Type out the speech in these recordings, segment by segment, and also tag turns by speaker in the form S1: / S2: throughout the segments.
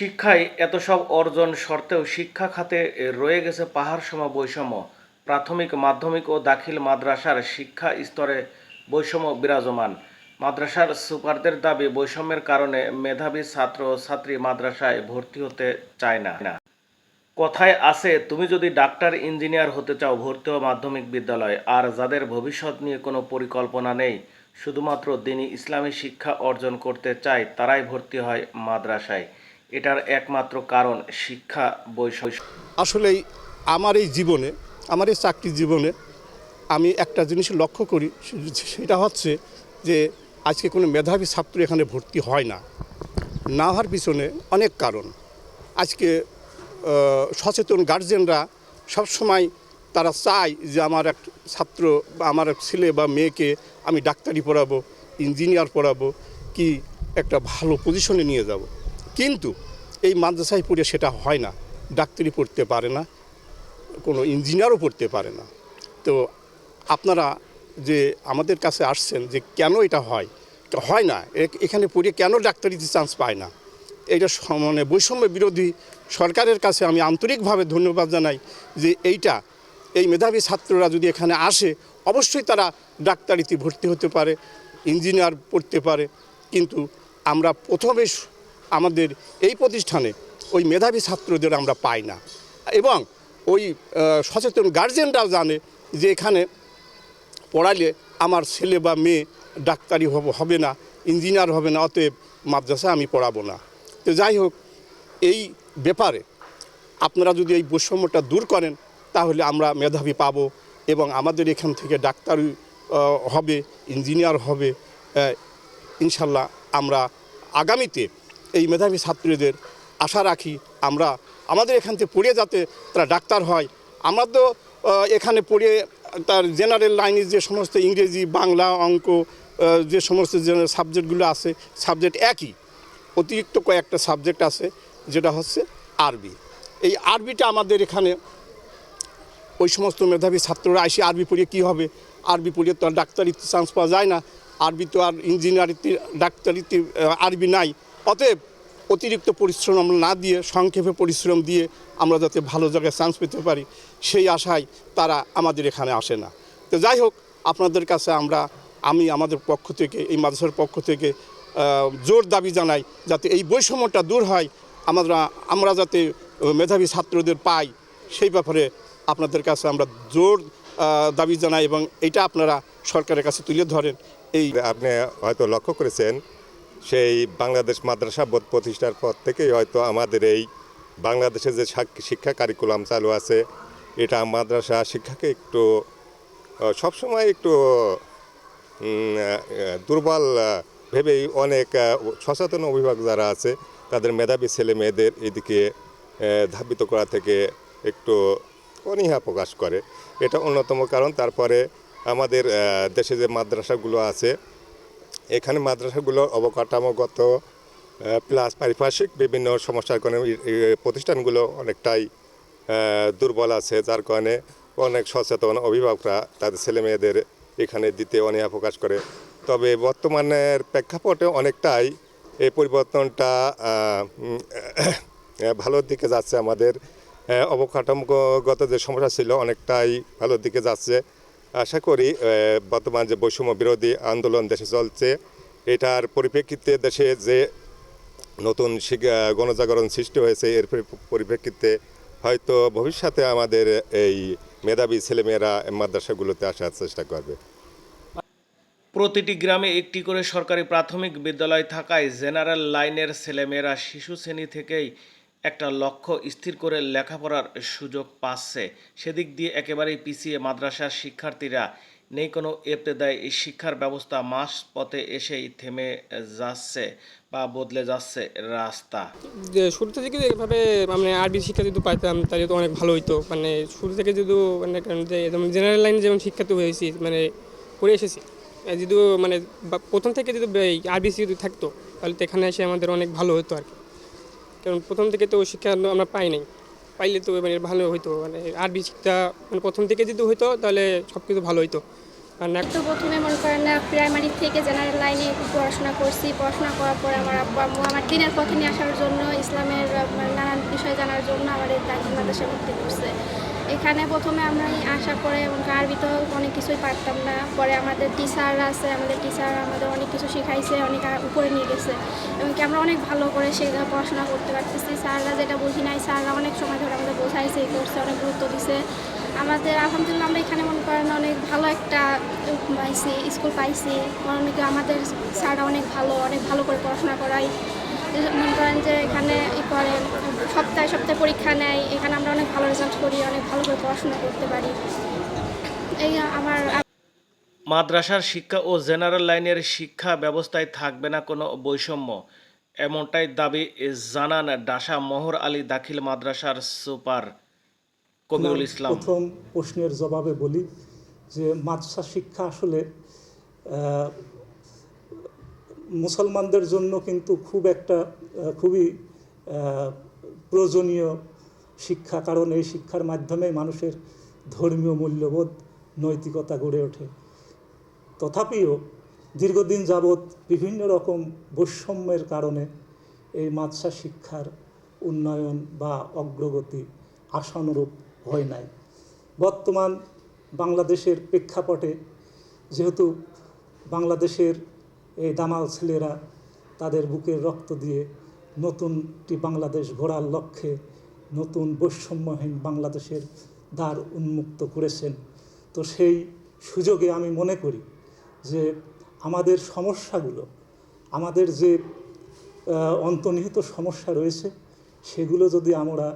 S1: শিক্ষায় এত সব অর্জন সত্ত্বেও শিক্ষা খাতে রয়ে গেছে পাহাড় সম বৈষম্য। প্রাথমিক, মাধ্যমিক ও দাখিল মাদ্রাসার শিক্ষা স্তরে বৈষম্য বিরাজমান। মাদ্রাসার সুপারদের দাবি, বৈষম্যের কারণে মেধাবী ছাত্র ছাত্রী মাদ্রাসায় ভর্তি হতে চায় না। কথায় আছে, তুমি যদি ডাক্তার, ইঞ্জিনিয়ার হতে চাও, ভর্তি হও মাধ্যমিক বিদ্যালয়। আর যাদের ভবিষ্যৎ নিয়ে কোনো পরিকল্পনা নেই, শুধুমাত্র দিনই ইসলামী শিক্ষা অর্জন করতে চায়, তারাই ভর্তি হয় মাদ্রাসায়। এটার একমাত্র কারণ শিক্ষা বৈষম্য।
S2: আসলেই আমার এই জীবনে, আমার এই চাকরি জীবনে আমি একটা জিনিস লক্ষ্য করি, সেটা হচ্ছে যে আজকে কোনো মেধাবী ছাত্র এখানে ভর্তি হয় না। না হওয়ার পিছনে অনেক কারণ। আজকে সচেতন গার্জেনরা সবসময় তারা চায় যে আমার এক ছাত্র বা আমার এক ছেলে বা মেয়েকে আমি ডাক্তারি পড়াবো, ইঞ্জিনিয়ার পড়াবো, কি একটা ভালো পজিশনে নিয়ে যাব। কিন্তু এই মাদ্রাসায় পড়ে সেটা হয় না। ডাক্তারি পড়তে পারে না, কোনো ইঞ্জিনিয়ারও পড়তে পারে না। তো আপনারা যে আমাদের কাছে আসছেন যে কেন এটা হয় হয় না এখানে পড়ে কেন ডাক্তারিতে চান্স পায় না? এটা মানে বৈষম্য বিরোধী সরকারের কাছে আমি আন্তরিকভাবে ধন্যবাদ জানাই যে এইটা, এই মেধাবী ছাত্ররা যদি এখানে আসে, অবশ্যই তারা ডাক্তারিতে ভর্তি হতে পারে, ইঞ্জিনিয়ার পড়তে পারে। কিন্তু আমরা প্রথমে আমাদের এই প্রতিষ্ঠানে ওই মেধাবী ছাত্রদের আমরা পাই না। এবং ওই সচেতন গার্জেনরাও জানে যে এখানে পড়ালে আমার ছেলে বা মেয়ে ডাক্তারি হবে না ইঞ্জিনিয়ার হবে না, অতএব মাদ্রাসা আমি পড়াবো না। তো যাই হোক, এই ব্যাপারে আপনারা যদি এই বৈষম্যটা দূর করেন, তাহলে আমরা মেধাবী পাব এবং আমাদের এখান থেকে ডাক্তারি হবে ইঞ্জিনিয়ার হবে ইনশাল্লাহ আমরা আগামীতে এই মেধাবী ছাত্রীদের আশা রাখি আমরা, আমাদের এখান থেকে পড়ে যাতে তারা ডাক্তার হয়। আমরা তো এখানে পড়ে তার জেনারেল লাইনে যে সমস্ত ইংরেজি, বাংলা অঙ্ক যে সমস্ত সাবজেক্টগুলো আছে সাবজেক্ট একই। অতিরিক্ত কয়েকটা সাবজেক্ট আছে, যেটা হচ্ছে আরবি। এই আরবিটা আমাদের এখানে, ওই সমস্ত মেধাবী ছাত্ররা এসে আরবি পড়িয়ে কী হবে? আরবি পড়িয়ে তো আর ডাক্তারিতে চান্স পাওয়া যায় না। আরবি তো আর ইঞ্জিনিয়ারিতে ডাক্তারিতে আরবি নাই। অতএব অতিরিক্ত পরিশ্রম আমরা না দিয়ে, সংক্ষেপে পরিশ্রম দিয়ে আমরা যাতে ভালো জায়গায় চান্স পেতে পারি, সেই আশায় তারা আমাদের এখানে আসে না। তো যাই হোক, আপনাদের কাছে আমরা, আমি আমাদের পক্ষ থেকে, এই মাদ্রাসার পক্ষ থেকে জোর দাবি জানাই যাতে এই বৈষম্যটা দূর হয়, আমরা আমরা যাতে মেধাবী ছাত্রদের পাই, সেই ব্যাপারে আপনাদের কাছে আমরা জোর দাবি জানাই এবং এটা আপনারা সরকারের কাছে তুলে ধরেন। এই
S3: আপনি হয়তো লক্ষ্য করেছেন সেই বাংলাদেশ মাদ্রাসা বোধ প্রতিষ্ঠার পর থেকেই হয়তো আমাদের এই বাংলাদেশে যে শাক- শিক্ষা কারিকুলাম চালু আছে, এটা মাদ্রাসা শিক্ষাকে একটু সবসময় একটু দুর্বল ভেবেই অনেক সচেতন অভিভাবক যারা আছে, তাদের মেধাবী ছেলে মেয়েদের এদিকে ধাবিত করা থেকে একটু অনীহা প্রকাশ করে। এটা অন্যতম কারণ। তারপরে আমাদের দেশে যে মাদ্রাসাগুলো আছে এখানে মাদ্রাসাগুলোর অবকাঠামোগত প্লাস পারিপার্শ্বিক বিভিন্ন সমস্যার কারণে প্রতিষ্ঠানগুলো অনেকটাই দুর্বল আছে, যার কারণে অনেক সচেতন অভিভাবকরা তাদের ছেলে মেয়েদের এখানে দিতে অনীহা প্রকাশ করে। তবে বর্তমানের প্রেক্ষাপটে অনেকটাই এই পরিবর্তনটা ভালোর দিকে যাচ্ছে আমাদের। অবকাঠামোগত যে সমস্যা ছিল অনেকটাই ভালোর দিকে যাচ্ছে। আশা করি বর্তমান যে বৈষম্য বিরোধী আন্দোলন দেশে চলছে, এটার পরিপ্রেক্ষিতে দেশে যে নতুন গণজাগরণ সৃষ্টি হয়েছে, এর পরিপ্রেক্ষিতে হয়তো ভবিষ্যতে আমাদের এই মেধাবী ছেলেমেয়েরা মাদ্রাসাগুলোতে আসার চেষ্টা করবে।
S1: প্রতিটি গ্রামে একটি করে সরকারি প্রাথমিক বিদ্যালয় থাকায় জেনারেল লাইনের ছেলেমেয়েরা শিশু শ্রেণি থেকেই একটা লক্ষ্য স্থির করে লেখাপড়ার সুযোগ পাচ্ছে। সেদিক দিয়ে একেবারেই পিছিয়ে মাদ্রাসার শিক্ষার্থীরা নেই কোনো এপ্তেদায় এই শিক্ষার ব্যবস্থা মাস পথে এসেই থেমে যাচ্ছে বা বদলে যাচ্ছে রাস্তা।
S4: শুরু থেকে এভাবে মানে আরবি শিক্ষা যদি পাইতাম, তাহলে তো অনেক ভালো হইতো। মানে শুরু থেকে যদি মানে যেমন জেনারেল লাইনে যেমন শিক্ষা তো হয়েছি মানে করে এসেছি। যদি মানে প্রথম থেকে যদি আরবি যদি থাকতো, তাহলে তো এখানে এসে আমাদের অনেক ভালো হতো আর কি। কারণ প্রথম থেকে তো শিক্ষা আমরা পাই নাই। পাইলে তো মানে ভালো হইতো মানে আরবি শিক্ষা মানে প্রথম থেকে যদি হইতো, তাহলে সব কিছু ভালো হইতো। আর না
S5: তো প্রথমে মনে করেন না প্রাইমারি থেকে জেনারেল লাইনে পড়াশোনা করছি। পড়াশোনা করার পরে আমার আব্বা, আম্মু আমার দিনের পথে নিয়ে আসার জন্য, ইসলামের নানান বিষয় জানার জন্য আমাদের দাখিল মাদ্রাসা ভর্তি করছে। এখানে প্রথমে আমরা আসার পরে এবং আরবি তো অনেক কিছুই পারতাম না। পরে আমাদের টিচার আছে, আমাদের টিচার আমাদের অনেক কিছু শেখাইছে, অনেক উপরে নিয়ে গেছে। এবং কি আমরা অনেক ভালো করে সেটা পড়াশোনা করতে পারতেছি। স্যাররা যেটা বুঝি নাই, স্যাররা অনেক সময় ধরে আমাদের বোঝাইছে করছে অনেক গুরুত্ব দিছে। আমাদের আলহামদুলিল্লাহ আমরা এখানে মনে করেন অনেক ভালো একটা পাইছি স্কুল পাইছি। অনেক আমাদের স্যাররা অনেক ভালো অনেক ভালো করে পড়াশোনা করায়। যে মনে করেন যে এখানে ই করে সপ্তাহে সপ্তাহে পরীক্ষা নেয় এখানে আমরা অনেক ভালো রেজাল্ট করি অনেক ভালো করে পড়াশোনা করতে পারি। এই আমার
S1: মাদ্রাসার শিক্ষা ও জেনারেল লাইনের শিক্ষা ব্যবস্থায় থাকবে না কোনো বৈষম্য। এমনটাই দাবি জানান ডাসা মোহর আলী দাখিল মাদ্রাসার সুপার কবিরুল ইসলাম।
S6: প্রথম প্রশ্নের জবাবে বলি যে মাদ্রাসা শিক্ষা আসলে মুসলমানদের জন্য কিন্তু খুব একটা খুবই প্রয়োজনীয় শিক্ষা, কারণ এই শিক্ষার মাধ্যমে মানুষের ধর্মীয় মূল্যবোধ, নৈতিকতা গড়ে ওঠে। তথাপিও দীর্ঘদিন যাবৎ বিভিন্ন রকম বৈষম্যের কারণে এই মাদ্রাসা শিক্ষার উন্নয়ন বা অগ্রগতি আশানুরূপ হয় নাই। বর্তমান বাংলাদেশের প্রেক্ষাপটে যেহেতু বাংলাদেশের এই দামাল ছেলেরা তাদের বুকের রক্ত দিয়ে নতুনটি বাংলাদেশ গড়ার লক্ষ্যে নতুন বৈষম্যহীন বাংলাদেশের দ্বার উন্মুক্ত করেছেন। তো সেই সুযোগে আমি মনে করি যে আমাদের সমস্যাগুলো, আমাদের যে অন্তর্নিহিত সমস্যা রয়েছে, সেগুলো যদি আমরা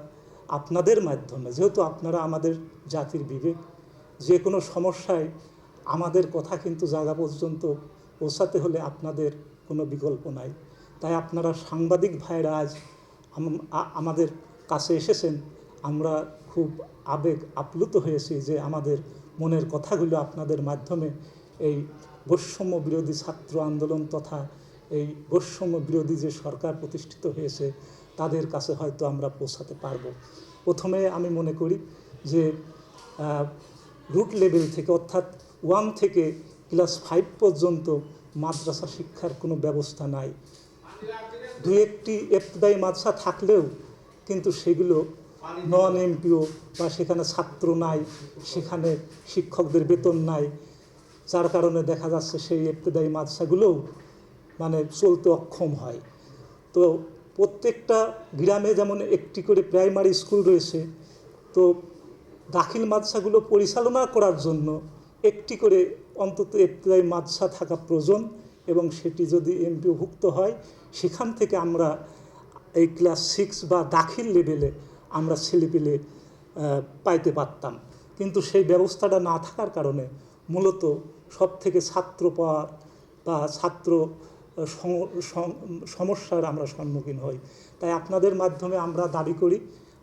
S6: আপনাদের মাধ্যমে, যেহেতু আপনারা আমাদের জাতির বিবেক, যে কোনো সমস্যায় আমাদের কথা কিন্তু জায়গা পর্যন্ত পৌঁছাতে হলে আপনাদের কোনো বিকল্প নাই। তাই আপনারা সাংবাদিক ভাইরা আজ আমাদের কাছে এসেছেন। আমরা খুব আবেগ আপ্লুত হয়েছি যে আমাদের মনের কথাগুলো আপনাদের মাধ্যমে এই বৈষম্য বিরোধী ছাত্র আন্দোলন তথা এই বৈষম্য বিরোধী যে সরকার প্রতিষ্ঠিত হয়েছে, তাদের কাছে হয়তো আমরা পৌঁছাতে পারব। প্রথমে আমি মনে করি যে রুট লেভেল থেকে অর্থাৎ ওয়ান থেকে ক্লাস ফাইভ পর্যন্ত মাদ্রাসা শিক্ষার কোনো ব্যবস্থা নাই। দু একটি এফতদায়ী মাদ্রাসা থাকলেও কিন্তু সেগুলো নন এমপিও বা সেখানে ছাত্র নাই, সেখানে শিক্ষকদের বেতন নাই। যার কারণে দেখা যাচ্ছে সেই এফতদায়ী মাদ্রাসাগুলোও মানে চলতে অক্ষম হয়। তো প্রত্যেকটা গ্রামে যেমন একটি করে প্রাইমারি স্কুল রয়েছে, তো দাখিল মাদ্রাসাগুলো পরিচালনা করার জন্য একটি করে অন্তত এপ্লাই মাদ্রাসা থাকা প্রয়োজন এবং সেটি যদি এমপিওভুক্ত হয়, সেখান থেকে আমরা এই ক্লাস সিক্স বা দাখিল লেভেলে আমরা ছেলেপিলে পাইতে পারতাম। কিন্তু সেই ব্যবস্থাটা না থাকার কারণে মূলত সব থেকে ছাত্র পাওয়ার বা ছাত্র সমস্যার আমরা সম্মুখীন হই। তাই আপনাদের মাধ্যমে আমরা দাবি করি,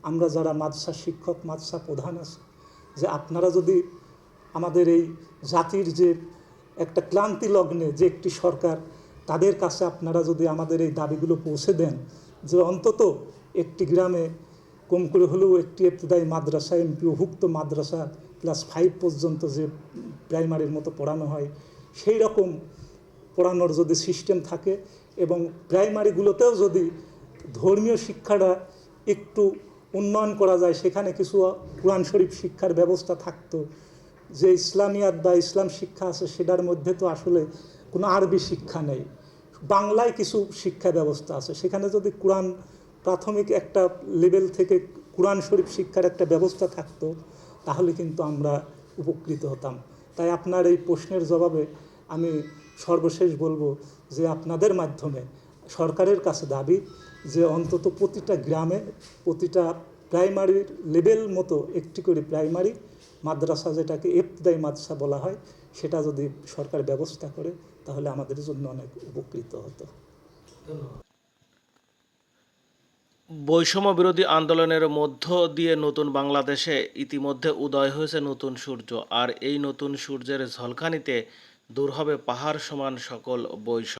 S6: আমরা যারা মাদ্রাসা শিক্ষক, মাদ্রাসা প্রধান আছে, যে আপনারা যদি আমাদের এই জাতির যে একটা ক্লান্তি লগ্নে যে একটি সরকার, তাদের কাছে আপনারা যদি আমাদের এই দাবিগুলো পৌঁছে দেন যে অন্তত একটি গ্রামে কম করে হলেও একটি ইবতদায়ী মাদ্রাসা, এমপিওভুক্ত মাদ্রাসা ক্লাস ফাইভ পর্যন্ত যে প্রাইমারির মতো পড়ানো হয়, সেই রকম পড়ানোর যদি সিস্টেম থাকে এবং প্রাইমারিগুলোতেও যদি ধর্মীয় শিক্ষাটা একটু উন্নয়ন করা যায়, সেখানে কিছু কোরআন শরীফ শিক্ষার ব্যবস্থা থাকতো যে ইসলামিয়াত বা ইসলাম শিক্ষা আছে, সেটার মধ্যে তো আসলে কোনো আরবি শিক্ষা নেই। বাংলায় কিছু শিক্ষা ব্যবস্থা আছে। সেখানে যদি কোরআন, প্রাথমিক একটা লেভেল থেকে কোরআন শরীফ শিক্ষার একটা ব্যবস্থা থাকতো, তাহলে কিন্তু আমরা উপকৃত হতাম। তাই আপনার এই প্রশ্নের জবাবে আমি সর্বশেষ বলব যে আপনাদের মাধ্যমে সরকারের কাছে দাবি যে অন্তত প্রতিটা গ্রামে প্রতিটা প্রাইমারির লেভেল মতো একটি করে প্রাইমারি মাদ্রাসা যেটাকে এফদাই মাদ্রাসা বলা হয়, সেটা যদি সরকার ব্যবস্থা করে, তাহলে আমাদের জন্য অনেক উপকৃত হতো।
S1: বৈষম্য বিরোধী আন্দোলনের মধ্য দিয়ে নতুন বাংলাদেশে ইতিমধ্যে উদয় হয়েছে নতুন সূর্য, আর এই নতুন সূর্যের ঝলকানিতে দূর হবে পাহাড় সমান সকল বৈষম্য।